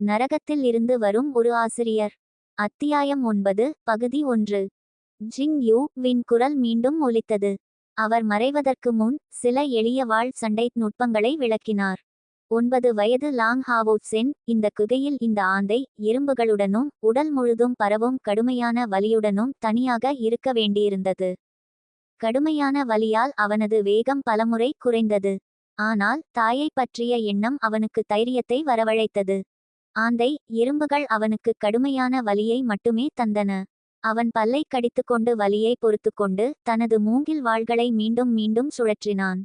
நரகத்தில் இருந்து வரும் ஒரு ஆசிரியர். அத்தியாயம் ஒன்பது பகுதி ஒன்று. ஜிங் யூ வின் குரல் மீண்டும் ஒலித்தது. அவர் மறைவதற்கு முன் சில எளிய வாழ் சண்டை நுட்பங்களை விளக்கினார். ஒன்பது வயது லாங் ஹாவோ சென் இந்த குகையில் இந்த ஆந்தை எறும்புகளுடனும் உடல் முழுதும் பரவும் கடுமையான வலியுடனும் தனியாக இருக்க வேண்டியிருந்தது. கடுமையான வலியால் அவனது வேகம் பலமுறை குறைந்தது. ஆனால் தாயை பற்றிய எண்ணம் அவனுக்கு தைரியத்தை வரவழைத்தது. ஆந்தை எறும்புகள் அவனுக்கு கடுமையான வலியை மட்டுமே தந்தன. அவன் பல்லை கடித்துக்கொண்டு வலியை பொறுத்துக்கொண்டு தனது மூங்கில் வாள்களை மீண்டும் மீண்டும் சுழற்றினான்.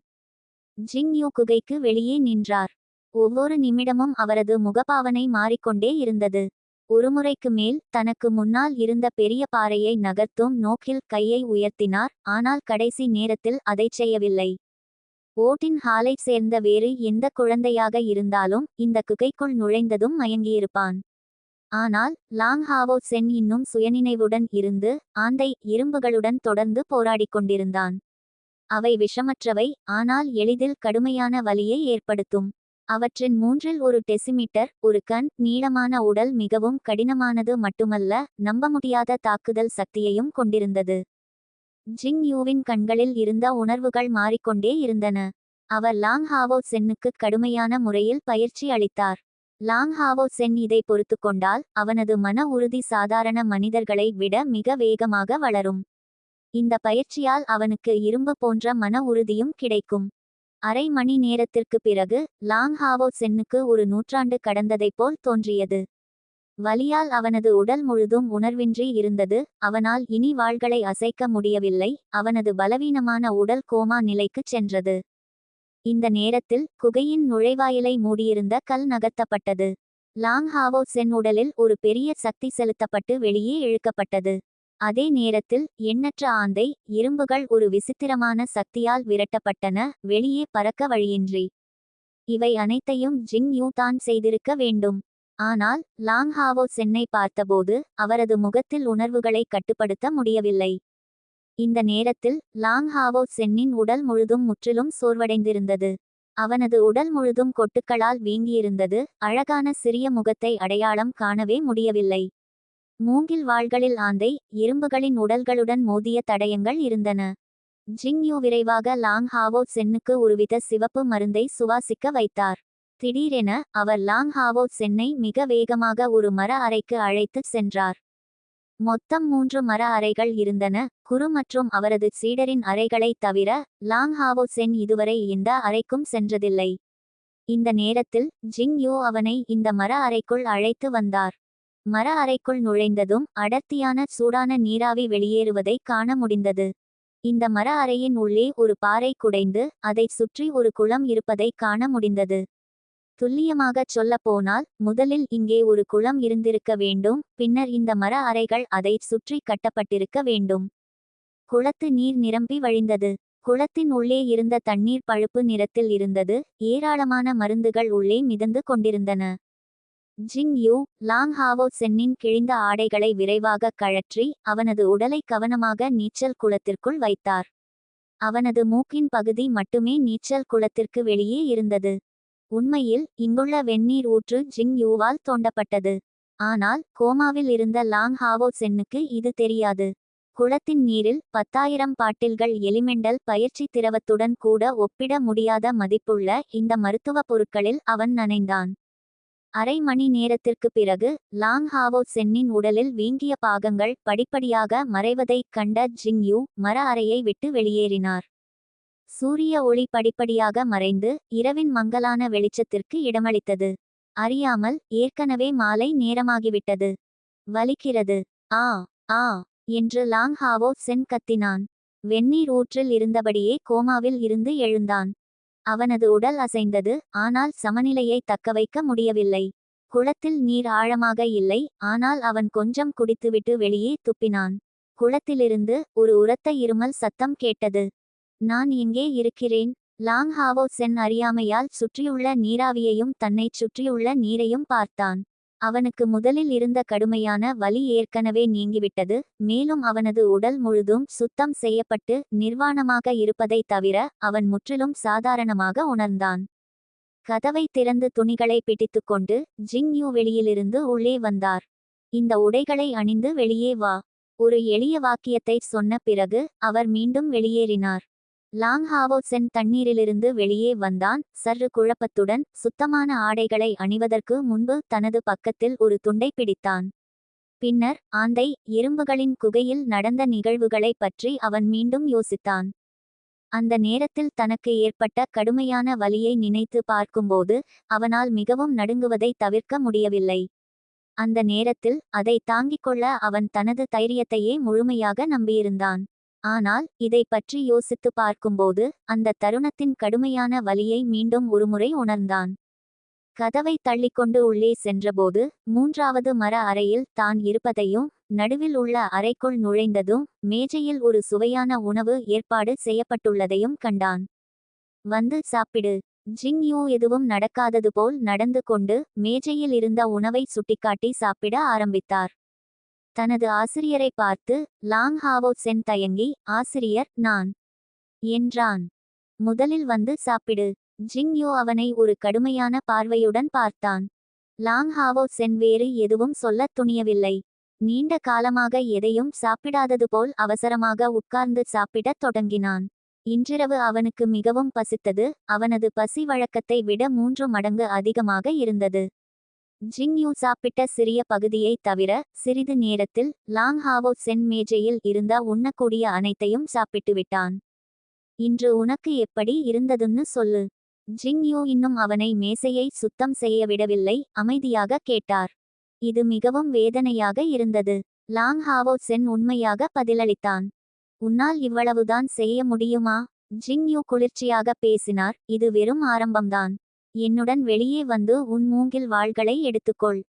ஜிங் யூ குகைக்கு வெளியே நின்றார். ஒவ்வொரு நிமிடமும் அவரது முகபாவனை மாறிக்கொண்டே இருந்தது. ஒருமுறைக்கு மேல் தனக்கு முன்னால் இருந்த பெரிய பாறையை நகர்த்தும் நோக்கில் கையை உயர்த்தினார் ஆனால் கடைசி நேரத்தில் அதைச் செய்யவில்லை. ஓட்டின் ஹாலைச் சேர்ந்த வேறு எந்த குழந்தையாக இருந்தாலும் இந்த குகைக்குள் நுழைந்ததும் மயங்கியிருப்பான். ஆனால் லாங் ஹாவோ சென் இன்னும் சுயநினைவுடன் இருந்து ஆந்தை இரும்புகளுடன் தொடர்ந்து போராடிக் கொண்டிருந்தான். அவை விஷமற்றவை ஆனால் எளிதில் கடுமையான வலியை ஏற்படுத்தும். அவற்றின் மூன்றில் ஒரு டெசிமீட்டர் ஒரு கண் நீளமான உடல் மிகவும் கடினமானது மட்டுமல்ல நம்ப முடியாத தாக்குதல் சக்தியையும் கொண்டிருந்தது. ஜிங் யூவின் கண்களில் இருந்த உணர்வுகள் மாறிக்கொண்டே இருந்தன. அவர் லாங் ஹாவோ சென்னுக்கு கடுமையான முறையில் பயிற்சி அளித்தார். லாங் ஹாவோ சென் இதை பொறுத்து கொண்டால் அவனது மன உறுதி சாதாரண மனிதர்களை விட மிக வேகமாக வளரும். இந்த பயிற்சியால் அவனுக்கு இரும்பு போன்ற மன உறுதியும் கிடைக்கும். அரை மணி நேரத்திற்கு பிறகு லாங் ஹாவோ சென்னுக்கு ஒரு நூற்றாண்டு கடந்ததைப் போல் தோன்றியது. வலியால் அவனது உடல் முழுதும் உணர்வின்றி இருந்தது அவனால் இனி வாள்களை அசைக்க முடியவில்லை அவனது பலவீனமான உடல் கோமா நிலைக்குச் சென்றது. இந்த நேரத்தில் குகையின் நுழைவாயிலை மூடியிருந்த கல் நகர்த்தப்பட்டது. லாங் ஹாவோ சென் உடலில் ஒரு பெரிய சக்தி செலுத்தப்பட்டு வெளியே இழுக்கப்பட்டது. அதே நேரத்தில் எண்ணற்ற ஆந்தை இரும்புகள் ஒரு விசித்திரமான சக்தியால் விரட்டப்பட்டன வெளியே பறக்க வழியின்றி. இவை அனைத்தையும் ஜிங் யூ தான் செய்திருக்க வேண்டும். ஆனால் லாங்ஹாவோ சென்னை பார்த்தபோது அவரது முகத்தில் உணர்வுகளை கட்டுப்படுத்த முடியவில்லை. இந்த நேரத்தில் லாங்ஹாவோ சென்னின் உடல் முழுதும் முற்றிலும் சோர்வடைந்திருந்தது. அவனது உடல் முழுதும் கொட்டுக்களால் வீங்கியிருந்தது அழகான சிறிய முகத்தை அடையாளம் காணவே முடியவில்லை. மூங்கில் வாள்களில் ஆந்தை எறும்புகளின் உடல்களுடன் மோதிய தடயங்கள் இருந்தன. ஜிங் யூ விரைவாக லாங் ஹாவோ சென்னுக்கு ஒருவித சிவப்பு மருந்தை சுவாசிக்க வைத்தார். திடீரென அவர் லாங் ஹாவோ சென்னை மிக வேகமாக ஒரு மர அறைக்கு அழைத்துச் சென்றார். மொத்தம் மூன்று மர அறைகள் இருந்தன. குரு மற்றும் அவரது சீடரின் அறைகளை தவிர லாங் ஹாவோ சென் இதுவரை எந்த அறைக்கும் சென்றதில்லை. இந்த நேரத்தில் ஜிங் யூ அவனை இந்த மர அறைக்குள் அழைத்து வந்தார். மர அறைக்குள் நுழைந்ததும் அடர்த்தியான சூடான நீராவி வெளியேறுவதை காண முடிந்தது. இந்த மர அறையின் உள்ளே ஒரு பாறை குடைந்து அதைச் சுற்றி ஒரு குளம் இருப்பதை காண முடிந்தது. துல்லியமாகச் சொல்லப்போனால் முதலில் இங்கே ஒரு குளம் இருந்திருக்க வேண்டும் பின்னர் இந்த மர அறைகள் அதைச் சுற்றி கட்டப்பட்டிருக்க வேண்டும். குளத்து நீர் நிரம்பி வழிந்தது. குளத்தின் உள்ளே இருந்த தண்ணீர் பழுப்பு நிறத்தில் இருந்தது. ஏராளமான மருந்துகள் உள்ளே மிதந்து கொண்டிருந்தன. ஜிங் யூ லாங் ஹாவோ சென்னின் கிழிந்த ஆடைகளை விரைவாக கழற்றி அவனது உடலை கவனமாக நீச்சல் குளத்திற்குள் வைத்தார். அவனது மூக்கின் பகுதி மட்டுமே நீச்சல் குளத்திற்கு வெளியே இருந்தது. உண்மையில் இங்குள்ள வெந்நீர் ஊற்று ஜிங் யூவால் தோண்டப்பட்டது. ஆனால் கோமாவில் இருந்த லாங் ஹாவோ சென்னுக்கு இது தெரியாது. குளத்தின் நீரில் பத்தாயிரம் பாட்டில்கள் எலிமெண்டல் பயிற்சி திரவத்துடன் கூட ஒப்பிட முடியாத மதிப்புள்ள இந்த மருத்துவப் பொருட்களில் அவன் நனைந்தான். அரை மணி நேரத்திற்கு பிறகு லாங் ஹாவோ சென்னின் உடலில் வீங்கிய பாகங்கள் படிப்படியாக மறைவதைக் கண்ட ஜிங் யூ மர அறையை விட்டு வெளியேறினார். சூரிய ஒளி படிப்படியாக மறைந்து இரவின் மங்கலான வெளிச்சத்திற்கு இடமளித்தது. அறியாமல் ஏற்கனவே மாலை நேரமாகிவிட்டது. வலிக்கிறது. ஆ ஆ என்று லாங் ஹாவோ சென் கத்தினான். வெந்நீர் ஊற்றில் இருந்தபடியே கோமாவில் இருந்து எழுந்தான். அவனது உடல் அசைந்தது ஆனால் சமநிலையை தக்கவைக்க முடியவில்லை. குளத்தில் நீர் ஆழமாக இல்லை ஆனால் அவன் கொஞ்சம் குடித்துவிட்டு வெளியே துப்பினான். குளத்திலிருந்து ஒரு உரத்த இருமல் சத்தம் கேட்டது. நான் எங்கே இருக்கிறேன். லாங் ஹாவோ சென் அறியாமையால் சுற்றியுள்ள நீராவியையும் தன்னைச் சுற்றியுள்ள நீரையும் பார்த்தான். அவனுக்கு முதலில் இருந்த கடுமையான வலி ஏற்கனவே நீங்கிவிட்டது. மேலும் அவனது உடல் முழுதும் சுத்தம் செய்யப்பட்டு நிர்வாணமாக இருப்பதை தவிர அவன் முற்றிலும் சாதாரணமாக உணர்ந்தான். கதவை திறந்து துணிகளை பிடித்துக்கொண்டு ஜிங் யூ வெளியிலிருந்து உள்ளே வந்தார். இந்த உடைகளை அணிந்து வெளியே வா ஒரு எளிய வாக்கியத்தை சொன்ன பிறகு அவர் மீண்டும் வெளியேறினார். லாங் ஹாவோ சென் தண்ணீரிலிருந்து வெளியே வந்தான். சற்று குழப்பத்துடன் சுத்தமான ஆடைகளை அணிவதற்கு முன்பு தனது பக்கத்தில் ஒரு துண்டை பிடித்தான். பின்னர் ஆந்தை எறும்புகளின் குகையில் நடந்த நிகழ்வுகளைப் பற்றி அவன் மீண்டும் யோசித்தான். அந்த நேரத்தில் தனக்கு ஏற்பட்ட கடுமையான வலியை நினைத்து பார்க்கும்போது அவனால் மிகவும் நடுங்குவதை தவிர்க்க முடியவில்லை. அந்த நேரத்தில் அதை தாங்கிக் கொள்ள அவன் தனது தைரியத்தையே முழுமையாக நம்பியிருந்தான். ஆனால் இதை பற்றி யோசித்து பார்க்கும்போது அந்த தருணத்தின் கடுமையான வலியை மீண்டும் ஒருமுறை உணர்ந்தான். கதவை தள்ளிக்கொண்டு உள்ளே சென்றபோது மூன்றாவது மர அறையில் தான் இருப்பதையும் நடுவில் உள்ள அறைக்குள் நுழைந்ததும் மேஜையில் ஒரு சுவையான உணவு ஏற்பாடு செய்யப்பட்டுள்ளதையும் கண்டான். வந்து சாப்பிடு. ஜிங் யூ எதுவும் நடக்காதது போல் நடந்து கொண்டு மேஜையில் இருந்த உணவை சுட்டிக்காட்டி சாப்பிட ஆரம்பித்தார். தனது ஆசிரியரை பார்த்து லாங் ஹாவோ சென் தயங்கி ஆசிரியர் நான். என்றான். முதலில் வந்து சாப்பிடு. ஜிங் யோ அவனை ஒரு கடுமையான பார்வையுடன் பார்த்தான். லாங் ஹாவோ சென் வேறு எதுவும் சொல்லத் துணியவில்லை. நீண்ட காலமாக எதையும் சாப்பிடாதது போல் அவசரமாக உட்கார்ந்து சாப்பிடத் தொடங்கினான். இன்றிரவு அவனுக்கு மிகவும் பசித்தது. அவனது பசி வழக்கத்தை விட மூன்று மடங்கு அதிகமாக இருந்தது. ஜிங் யூ சாப்பிட்ட சிறிய பகுதியை தவிர சிறிது நேரத்தில் லாங் ஹாவோ சென் மேஜையில் இருந்த உண்ணக்கூடிய அனைத்தையும் சாப்பிட்டு விட்டான். இன்று உனக்கு எப்படி இருந்ததுன்னு சொல்லு. ஜிங் யூ இன்னும் அவனை மேசையை சுத்தம் செய்ய விடவில்லை அமைதியாக கேட்டார். இது மிகவும் வேதனையாக இருந்தது. லாங் ஹாவோ சென் உண்மையாக பதிலளித்தான். உன்னால் இவ்வளவுதான் செய்ய முடியுமா? ஜிங் யூ குளிர்ச்சியாக பேசினார். இது வெறும் ஆரம்பம்தான். என்னுடன் வெளியே வந்து உன் மூங்கில் வாள்களை எடுத்துக்கொள்.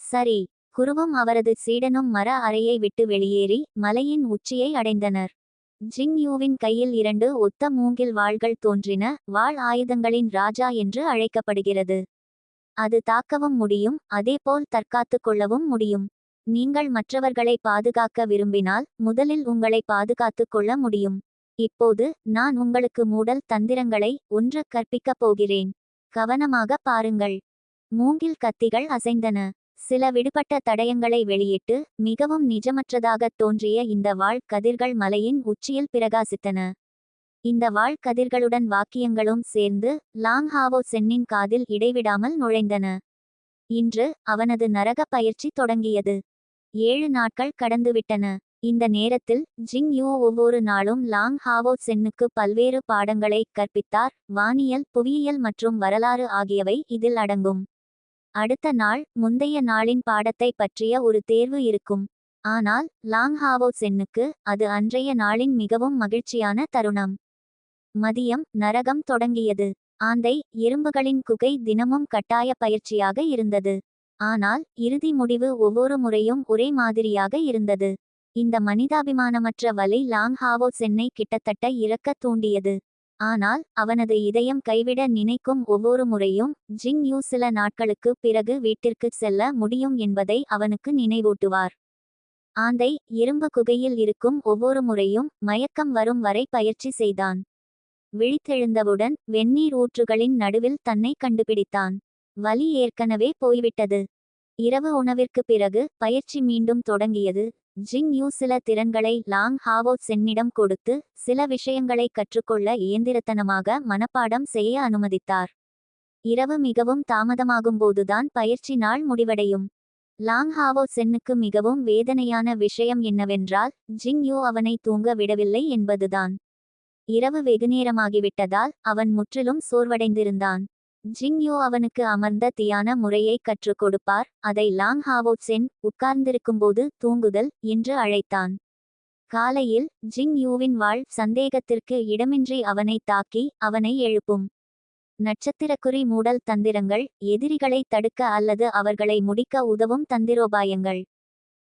சரி. குருவும் அவரது சீடனும் மர அறையை விட்டு வெளியேறி மலையின் உச்சியை அடைந்தனர். ஜிங் யூவின் கையில் இரண்டு ஒத்த மூங்கில் வாள்கள் தோன்றின. வாள் ஆயுதங்களின் ராஜா என்று அழைக்கப்படுகிறது. அது தாக்கவும் முடியும் அதேபோல் தற்காத்து கொள்ளவும் முடியும். நீங்கள் மற்றவர்களை பாதுகாக்க விரும்பினால் முதலில் உங்களை பாதுகாத்துக் கொள்ள முடியும். இப்போது நான் உங்களுக்கு மூடல் தந்திரங்களை ஒன்று கற்பிக்கப் போகிறேன். கவனமாக பாருங்கள். மூங்கில் கத்திகள் அசைந்தன. சில விடுபட்ட தடயங்களை வெளியிட்டு மிகவும் நிஜமற்றதாகத் தோன்றிய இந்த வாள் கதிர்கள் மலையின் உச்சியில் பிரகாசித்தன. இந்த வாள் கதிர்களுடன் வாக்கியங்களும் சேர்ந்து லாங் ஹாவோ சென்னின் காதில் இடைவிடாமல் நுழைந்தன. இன்று அவனது நரக பயிற்சி தொடங்கியது. ஏழு நாட்கள் கடந்துவிட்டன. இந்த நேரத்தில் ஜிங் யூ ஒவ்வொரு நாளும் லாங் ஹாவோ சென்னுக்கு பல்வேறு பாடங்களை கற்பித்தார் வானியல் புவியியல் மற்றும் வரலாறு ஆகியவை இதில் அடங்கும். அடுத்த நாள் முந்தைய நாளின் பாடத்தை பற்றிய ஒரு தேர்வு இருக்கும். ஆனால் லாங் ஹாவோ சென்னுக்கு அது அன்றைய நாளின் மிகவும் மகிழ்ச்சியான தருணம். மதியம் நரகம் தொடங்கியது. ஆந்தை எறும்புகளின் குகை தினமும் கட்டாய பயிற்சியாக இருந்தது. ஆனால் இறுதி முடிவு ஒவ்வொரு முறையும் ஒரே மாதிரியாக இருந்தது. இந்த மனிதாபிமானமற்ற வலை லாங் ஹாவோ சென்னை கிட்டத்தட்ட இறக்க தூண்டியது. ஆனால் அவனது இதயம் கைவிட நினைக்கும் ஒவ்வொரு முறையும் ஜிங் யூ சில நாட்களுக்கு பிறகு வீட்டிற்கு செல்ல முடியும் என்பதை அவனுக்கு நினைவூட்டுவார். ஆந்தை இரும்பு குகையில் இருக்கும் ஒவ்வொரு முறையும் மயக்கம் வரும் வரை பயிற்சி செய்தான். விழித்தெழுந்தவுடன் வெந்நீர் ஊற்றுகளின் நடுவில் தன்னை கண்டுபிடித்தான். வலி ஏற்கனவே போய்விட்டது. இரவு உணவிற்கு பிறகு பயிற்சி மீண்டும் தொடங்கியது. ஜிங் யூ சில திறன்களை லாங் ஹாவோ சென்னிடம் கொடுத்து சில விஷயங்களை கற்றுக்கொள்ள இயந்திரத்தனமாக மனப்பாடம் செய்ய அனுமதித்தார். இரவு மிகவும் தாமதமாகும்போதுதான் பயிற்சி நாள் முடிவடையும். லாங் ஹாவோ சென்னுக்கு மிகவும் வேதனையான விஷயம் என்னவென்றால் ஜிங் யூ அவனை தூங்க விடவில்லை என்பதுதான். இரவு வெகுநேரமாகிவிட்டதால் அவன் முற்றிலும் சோர்வடைந்திருந்தான். ஜிங் யூ அவனுக்கு அமர்ந்த தியான முறையை கற்றுக் கொடுப்பார் அதை லாங் ஹாவோ சென் உட்கார்ந்திருக்கும்போது தூங்குதல் என்று அழைத்தான். காலையில் ஜிங் யூவின் வாழ் சந்தேகத்திற்கு இடமின்றி அவனை தாக்கி அவனை எழுப்பும். நட்சத்திரக்குறி மூடல் தந்திரங்கள் எதிரிகளை தடுக்க அல்லது அவர்களை முடிக்க உதவும் தந்திரோபாயங்கள்.